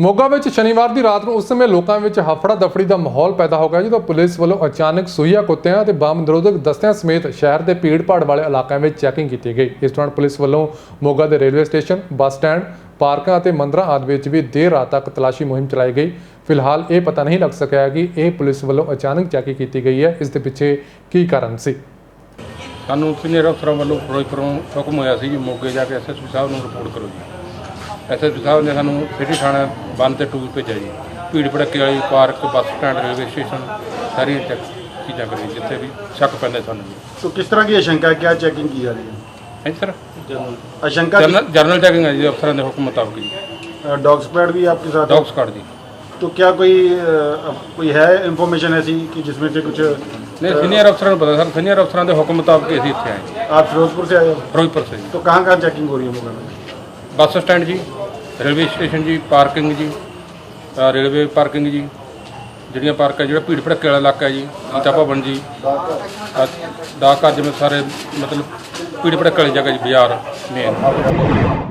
ਮੋਗਾ ਵਿੱਚ ਸ਼ਨੀਵਾਰ ਦੀ ਰਾਤ ਨੂੰ ਉਸ ਸਮੇਂ ਲੋਕਾਂ ਵਿੱਚ ਹਫੜਾ ਦਫੜੀ ਦਾ ਮਾਹੌਲ ਪੈਦਾ ਹੋ ਗਿਆ, ਜਦੋਂ ਪੁਲਿਸ ਵੱਲੋਂ ਅਚਾਨਕ ਸੂਈਆ ਕੁੱਤਿਆਂ ਅਤੇ ਬੰਬ ਨਿਰੋਧਕ ਦਸਤਿਆਂ ਸਮੇਤ ਸ਼ਹਿਰ ਦੇ ਭੀੜ-ਭਾੜ ਵਾਲੇ ਇਲਾਕਿਆਂ ਵਿੱਚ ਚੈਕਿੰਗ ਕੀਤੀ ਗਈ। ਇਸ ਦੌਰਾਨ ਪੁਲਿਸ ਵੱਲੋਂ ਮੋਗਾ ਦੇ ਰੇਲਵੇ ਸਟੇਸ਼ਨ, ਬੱਸ ਸਟੈਂਡ, ਪਾਰਕਾਂ ਅਤੇ ਮੰਦਰਾਂ ਆਦਿ ਵਿੱਚ ਵੀ ਦੇਰ ਰਾਤ ਤੱਕ ਤਲਾਸ਼ੀ ਮੁਹਿੰਮ ਚਲਾਈ ਗਈ। ਫਿਲਹਾਲ ਇਹ ਪਤਾ ਨਹੀਂ ਲੱਗ ਸਕਿਆ ਕਿ ਇਹ ਪੁਲਿਸ ਵੱਲੋਂ ਅਚਾਨਕ ਚੈਕਿੰਗ ਕੀਤੀ ਗਈ ਹੈ। ਇਸ ਦੇ ਪਿੱਛੇ ਕੀ ਕਾਰਨ ਸੀ? ਸਾਨੂੰ ਸੀਨੀਅਰ ਅਫਸਰਾਂ ਵੱਲੋਂ ਫਿਰੋਜ਼ਪੁਰੋਂ ਹੁਕਮ ਹੋਇਆ ਸੀ ਜੀ ਮੋਗੇ ਜਾ ਕੇ ਐਸਐਸਪੀ ਸਾਹਿਬ ਨੂੰ ਰਿਪੋਰਟ ਕਰੋ ਜੀ। ਐਸਐਸਪੀ ਸਾਹਿਬ ਨੇ ਸਾਨੂੰ ਸਿਟੀ ਥਾਣਾ ਬੰਦ ਤੇ ਟੂਰ ਭੇਜਿਆ ਜੀ ਭੀੜ ਭੜੱਕੇ ਵਾਲੀ park bus stand railway station ਸਾਰੀਆਂ ਚੈੱਕ ਚੀਜ਼ਾਂ ਕਰੀ ਜਿੱਥੇ ਵੀ ਸ਼ੱਕ ਪੈਂਦਾ ਸਾਨੂੰ ਜੀ तो किस तरह की आशंका है क्या चेकिंग की जा रही है ਹਾਂਜੀ सर आशंका ਜਰਨਲ ਜਰਨਲ ਚੈਕਿੰਗ ਹੈ ਜੀ ਅਫਸਰਾਂ ਦੇ ਹੁਕਮ ਮੁਤਾਬਕ ਜੀ डॉग स्क्वाड भी आपके साथ है? ਡੌਗ ਸਕਾਡ ਜੀ तो क्या कोई अ, अब कोई है इंफॉर्मेशन ऐसी कि जिसमें से कुछ ਨਹੀਂ ਸੀਨੀਅਰ ਅਫਸਰਾਂ ਨੂੰ ਪਤਾ ਸਰ ਸੀਨੀਅਰ ਅਫਸਰਾਂ ਦੇ ਹੁਕਮ ਮੁਤਾਬਕ ਹੀ ਅਸੀਂ ਇੱਥੇ ਆਏ ਜੀ आप फिरोजपुर से आए हो ਫਿਰੋਜ਼ਪੁਰ ਸੇ ਜੀ तो कहाँ कहाँ चेकिंग हो रही है मोगा में ਬੱਸ ਸਟੈਂਡ ਜੀ ਰੇਲਵੇ ਸਟੇਸ਼ਨ ਜੀ ਪਾਰਕਿੰਗ ਜੀ ਅ, ਰੇਲਵੇ ਪਾਰਕਿੰਗ ਜੀ ਜਿਹੜੀਆਂ ਪਾਰਕ ਹੈ ਜਿਹੜਾ ਭੀੜ ਭੜੱਕੇ ਵਾਲਾ ਇਲਾਕਾ ਹੈ ਜੀ ਗੀਤਾ ਭਵਨ ਜੀ ਅ, ਡਾਕ ਘਰ ਜਿਵੇਂ ਸਾਰੇ ਮਤਲਬ ਭੀੜ ਭੜੱਕੇ ਵਾਲੀ ਜਗ੍ਹਾ ਜੀ ਬਾਜ਼ਾਰ ਮੇਨ